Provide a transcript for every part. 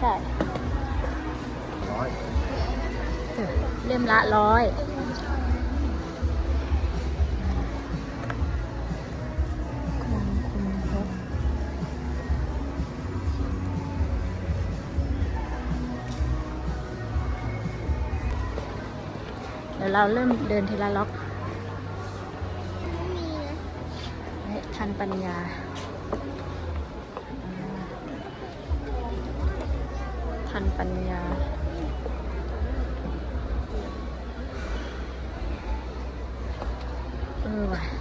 ใช่ร้อยเล่มละร้อยคุณคุณพบเดี๋ยวเราเริ่มเดินทีละล็อกนี่ทันปัญญา ปัญญา เออว่ะ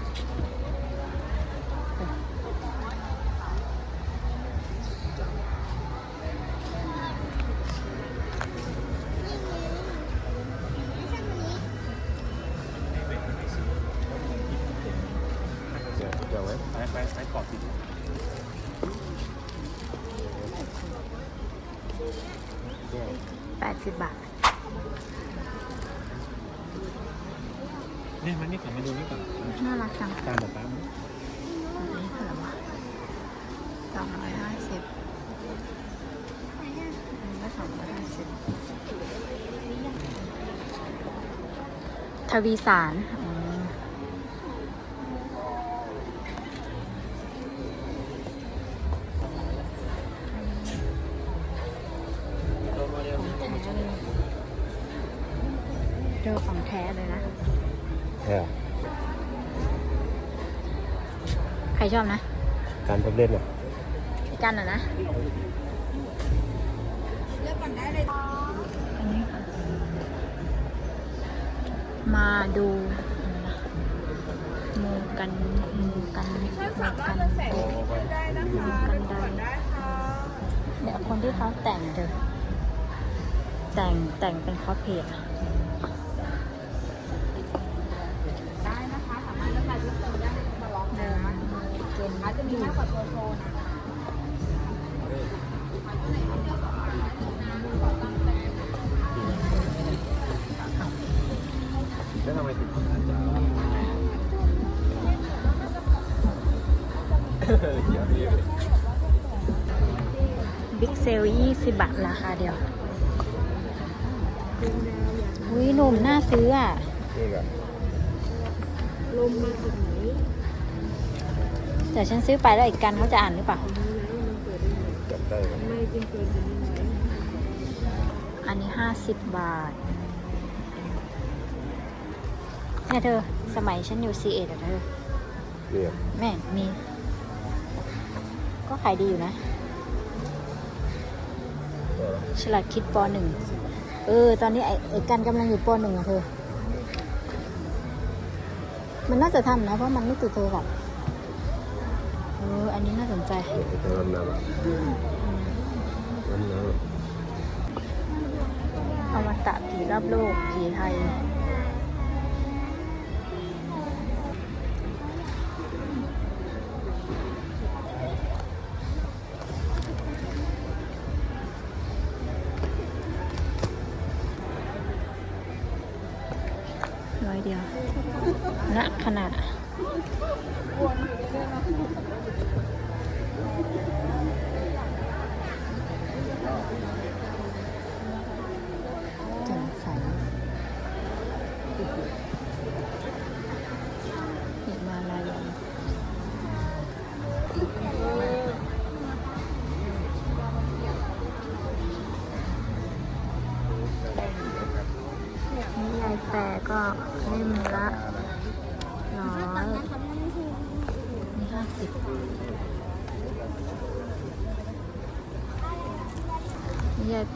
องร้อยห้าสิบอันนี้ก็สองร้อยห้าสิบทวีสารอ๋อเจอของแท้เลยนะแค่ใครชอบนะ การทดเล่นอะ กันอะนะมาดูมูกันมูกันมูกันมูกันไดเนี่ยคนที่เขาแต่งเธอแต่งแต่งเป็นคอสเพลย์ บิ๊กเซลยี่สิบบาทราคาเดียว อุ้ยหนุ่มน่าซื้ออะนี่ก็ลมมาจากไหนแต่ฉันซื้อไปแล้วอีกกันเขาจะอ่านหรือเปล่าจับได้ไหมไม่จริงเกินจะไม่ไหวอันนี้ห้าสิบบาทเนี่ยเธอ สมัยฉันอยู่ซีเอ็ดอะเธอเนี่ยแม่มี ก็ขายดีอยู่นะ ฉลาดคิดปหนึ่งเออ ตอนนี้ไอ้ไอ้กันกำลังอยู่ปหนึ่งอะเธอ มันน่าจะทำนะ เพราะมันไม่ติดโทรศัพท์เออ อันนี้น่าสนใจเดี๋ยวจะรำน้ำอะรำน้ำ อมตะผีรอบโลกผีไทย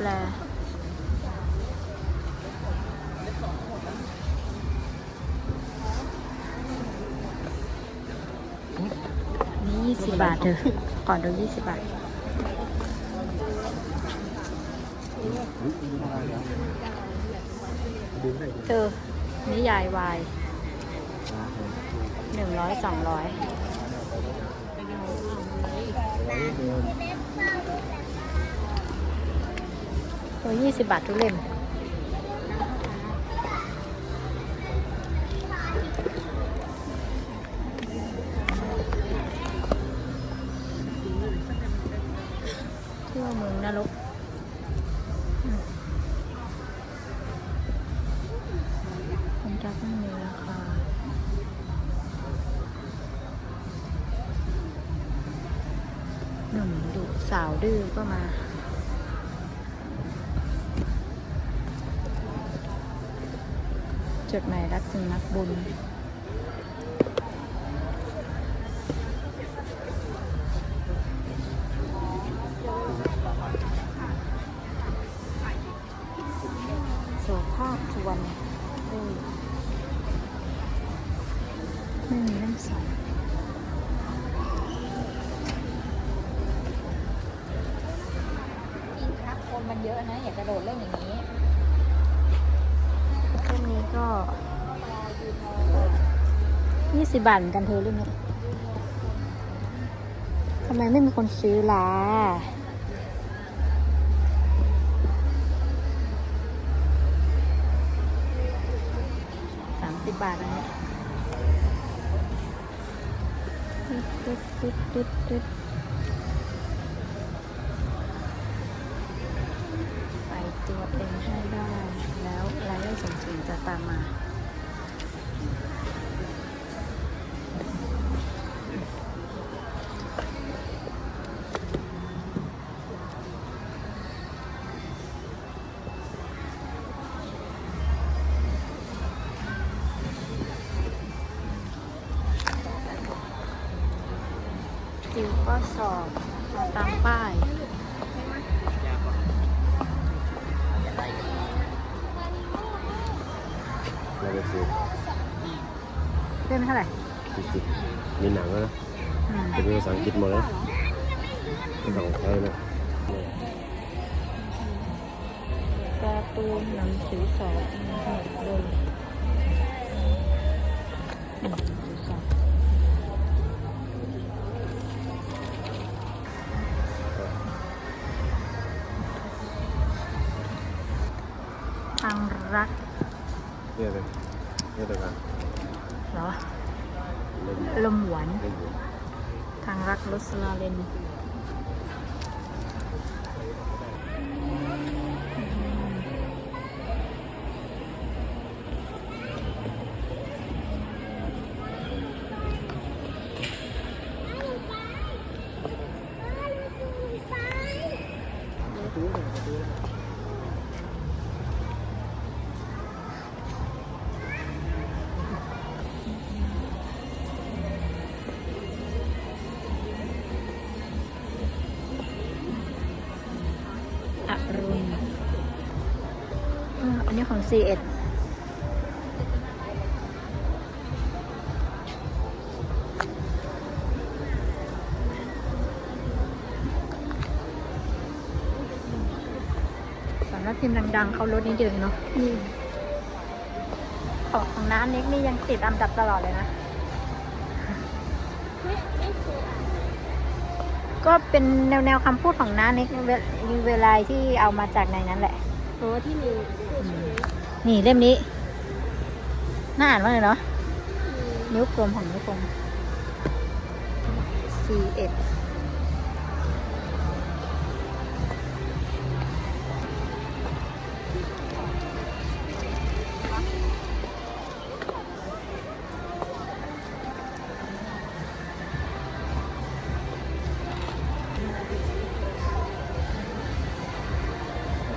ล นี่ยี่สิบบาทเถอะก่อนดูยี่สิบบาท เธอนิยายวายหนึ่งร้อยสองร้อย ตัวยี่สิบบาททุกเล่มทั่วเมืองนรกมันจะต้องมีราคาหนุ่มดุสาวดื้อก็มา จดหมายรักถึงนักบุญโสภาพสุวรรณเอ้ยไม่มีเล่มสองอินครับคนมันเยอะนะ อย่ากระโดดเล่นอย่างนี้ นี้ก็ยี่สิบบาทกันเธอเล่มนี้ทำไมไม่มีคนซื้อล่ะสามสิบบาทอันนี้ตึ๊ดตึ๊ดตึ๊ดตึ๊ด จะตามมา ติวก็สอบ นังแล้วนะอืมจะมีภาษาอังกฤษหมดเลยไม่ต้องใช้นะการ์ตูนหนังสือสอนหมดเลยอืมหนังสือสอนทางรักเนี่ยเลยเนี่ยเลยกัน เหรอ เล่น ลมหวาน เล่นอยู่ ท อออันนี้ของ C1 สำนักพิมพ์ดังๆ เขาลดนิดเดียวเองเนาะของของน้าเน็กนี่ยังติดอันดับตลอดเลยนะ ก็เป็นแนวแนวๆคำพูดของน้าเน็กเวเวลาที่เอามาจากในนั้นแหละโอ้ที่มี นี่เล่มนี้ น่าอ่านมากเลยเนาะ นิ้วกลมของนิ้วกลม C เอ็ด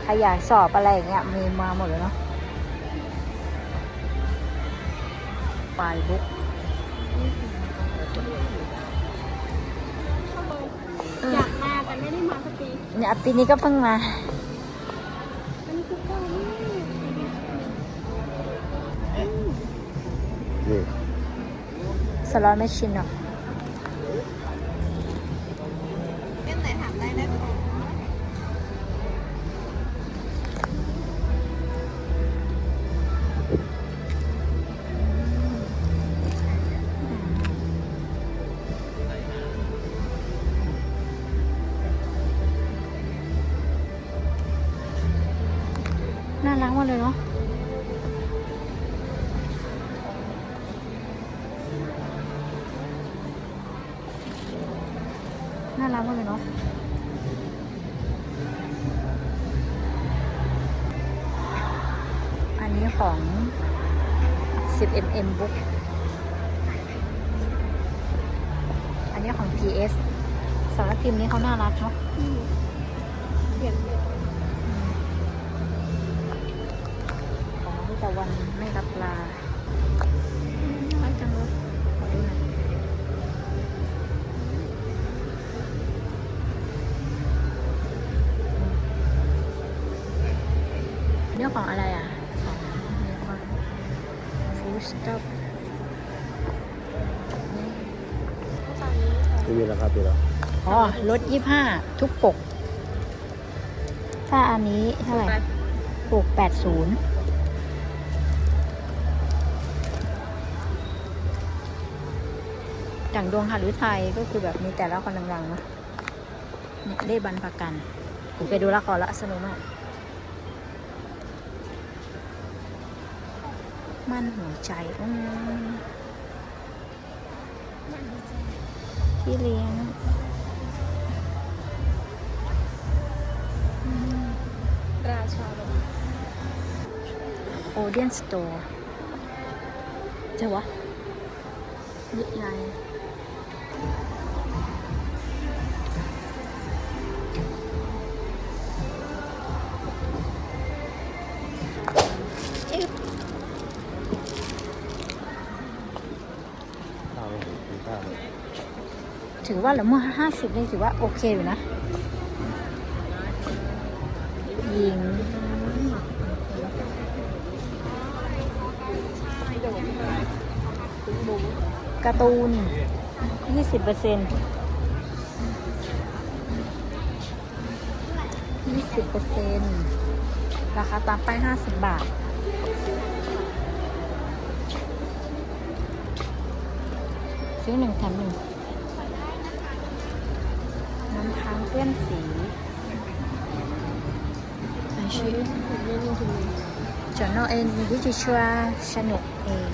ใครอยากสอบอะไรอย่างเงี้ยมีมาหมดเลยเนาะ ไฟล์บุ๊กอยากมาแต่ไม่ได้มาสักทีเนี่ยปีนี้ก็เพิ่งมาอันนี้คือเก้าอี้นี่สล็อตแมชชีนเนาะ มากเลยเนาะน่ารักมากเลยเนาะอันนี้ของ 10mm book อันนี้ของ PS สารพิมพ์นี้เขาน่ารักเนาะเขียนองที่ ตะวันไม่รับลาน่ารักจังเลยขอดูหน่อยเรื่องของอะไรอะฟูสต็อปรีวิวราคาปีแล้วอ๋อลดยี่ห้าทุกปก ถ้าอันนี้เท่าไหร่ปกแปดศูนย์ อย่างดวงหฤทัยก็คือแบบมีแต่ละคนดังๆเนอะเนี่ยได้บันประกันผมไปดูละครและสนุกมากมันหัวใจอืมที่เลี้ยงราชาลงโอเดียนสโตร์เจะวะนิยายอิ๊ ถือว่าลือมื่อห้าสิบนี่ถือว่าโอเคอยู่นะยิงการ์ตูน20เปอร์เซ็นต์20เปอร์เซ็นต์ราคาตามป้าย50บาทซื้อหนึ่งแถมหนึ่ง ค้างเปื้อนสีอันชื่อ Journal and Literature สนุกเอง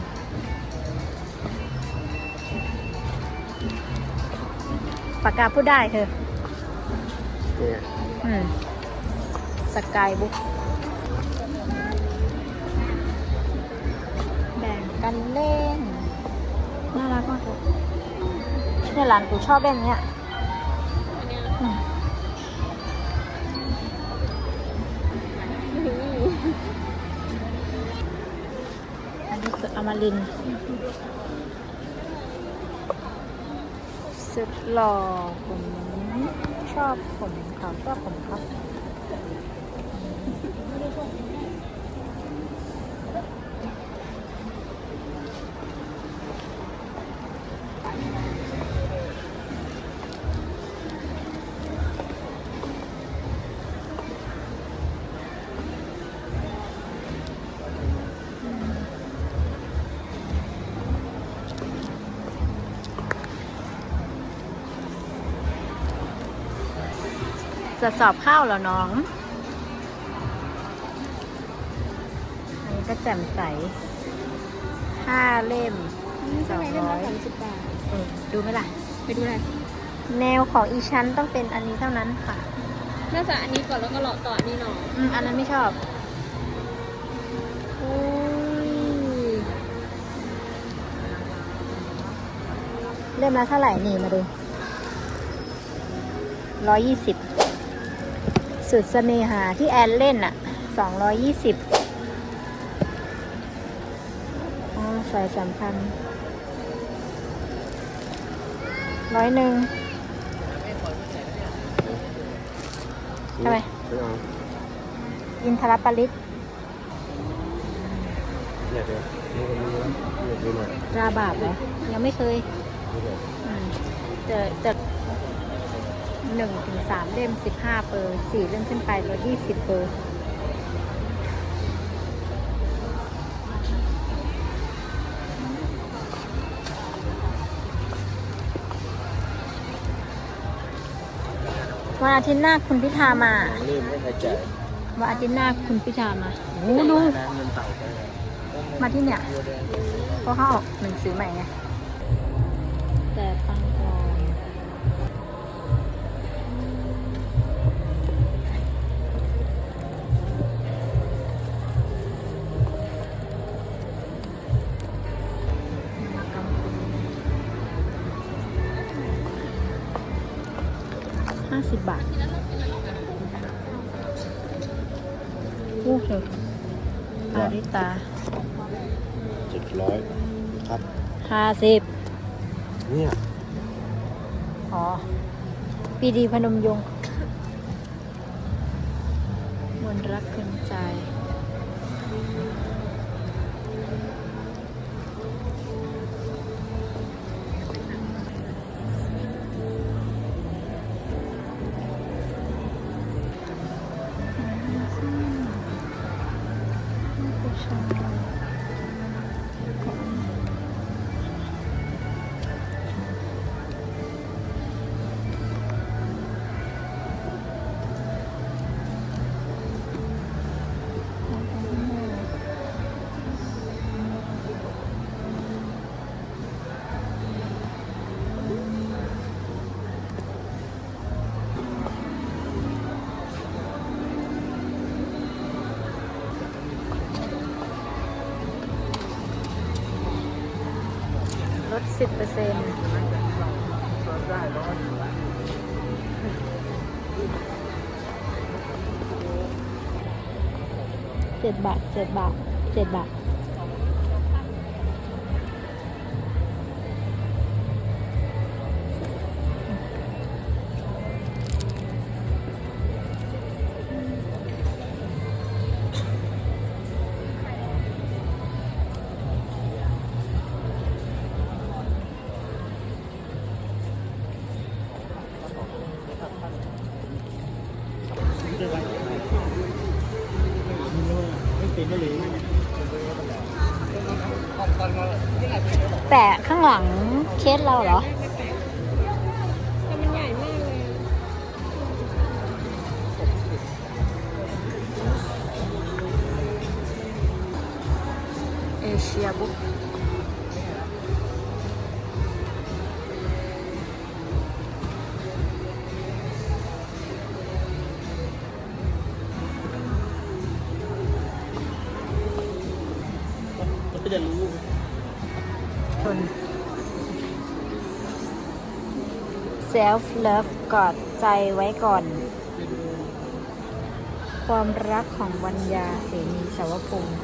ปากกาพูดได้เธอเนี่ยอืมสกายบุ๊กแบ่งกันเล่น น่ารักมากเลยเนี่ยหลานกูชอบเล่นเนี้ย มารินสุดหล่อผมชอบผมเขาชอบผมครับ จะสอบเข้าเหรอน้อง อันนี้ก็แจ่มใส ห้าเล่มสองร้อยสามสิบบาทเออดูไหมล่ะ ไปดูเลยแนวของอีชั้นต้องเป็นอันนี้เท่านั้นค่ะ น่าจะอันนี้ก่อนแล้วก็เลาะต่ออันนี้หน่อยอืมอันนั้นไม่ชอบอุ้ยเล่มละเท่าไหร่นี่มาดูร้อยยี่สิบ สุดเสน่หาที่แอนเล่นอะสองร้อยยี่สิบอ๋อส่สามพันร้อยหนึ่งทำไมอินทรปริตราบาบเหรอยังไม่เคยเต่แต่ หนึ่งถึงสามเล่มสิบห้าเปอร์สี่เล่มขึ้นไปลดยี่สิบเปอร์วันอาทิตย์หน้าคุณพิธามาว่าวันอาทิตย์หน้าคุณพิธามาโอ้ดูมาที่เนี่ยเพราะเขาออกหนังสือใหม่ไง ห้าสิบบาทโอ้โหอาริตาเจ็ดร้อยครับห้าสิบเนี่ยอ๋อปีดีพนมยงค์มนต์รักคืนใจ ล เจ็ดบาทเจ็ดบาทเจ็ดบาท แต่ข้างหลังเคสเราเหรอ self love กอดใจไว้ก่อน ความรักของวัญญาเสนีสาวพงศ์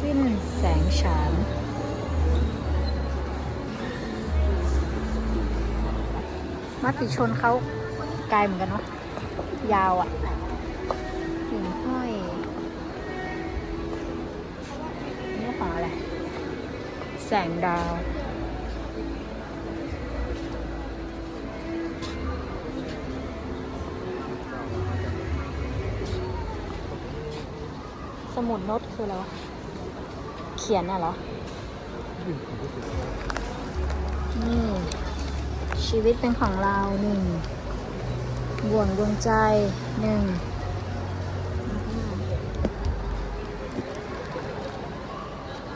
สิ้นแสงฉานมติชนเขาไกลเหมือนกันเนาะยาวอะ่ะหิ่งห้อยนี่ของอะไร แสงดาว มุดโน้ตคืออะไรวะ เขียนน่ะเหรอ นี่ ชีวิตเป็นของเราหนึ่งบ่วงดวงใจหนึ่ง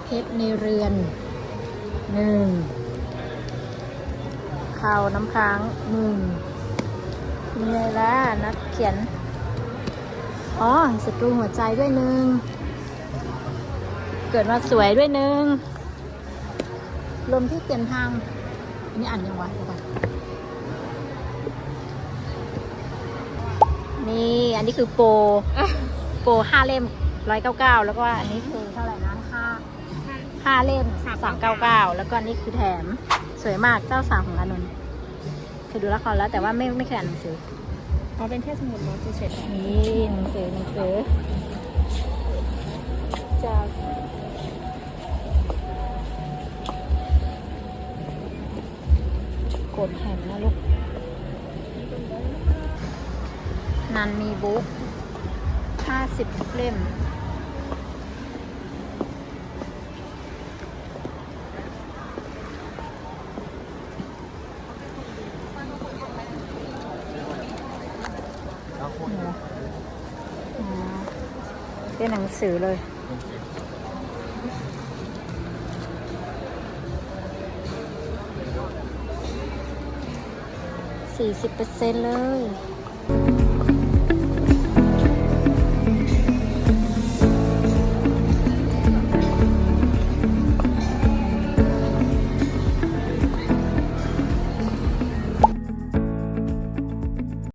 เพชรในเรือนหนึ่งข่าวน้ำค้างหนึ่งมีอะไรล่ะนักเขียน อ๋อศัตรูหัวใจด้วยหนึ่ง เกิดมาสวยด้วยหนึ่งลมที่เต็มทางนี่อ่านยังวะเดี๋ยวก่อนนี่อันนี้คือโปรโปรห้าเล่มร้อยเก้าเก้าแล้วก็อันนี้คือเท่าไหร่นะห้าห้าเล่มสามเก้าเก้าแล้วก็อันนี้คือแถมสวยมากเจ้าสาวของอานนท์เคยดูละครแล้วแต่ว่าไม่ไม่เคยอ่านหนังสืออ๋อเป็นแค่สมุดโน้ตเฉยนี่หนังสือหนังสือจาก กดแห่งนะลูก นันมีบุ๊กห้าสิบเล่ม เป็นหนังสือเลย สิบเปอร์เซ็นต์เลย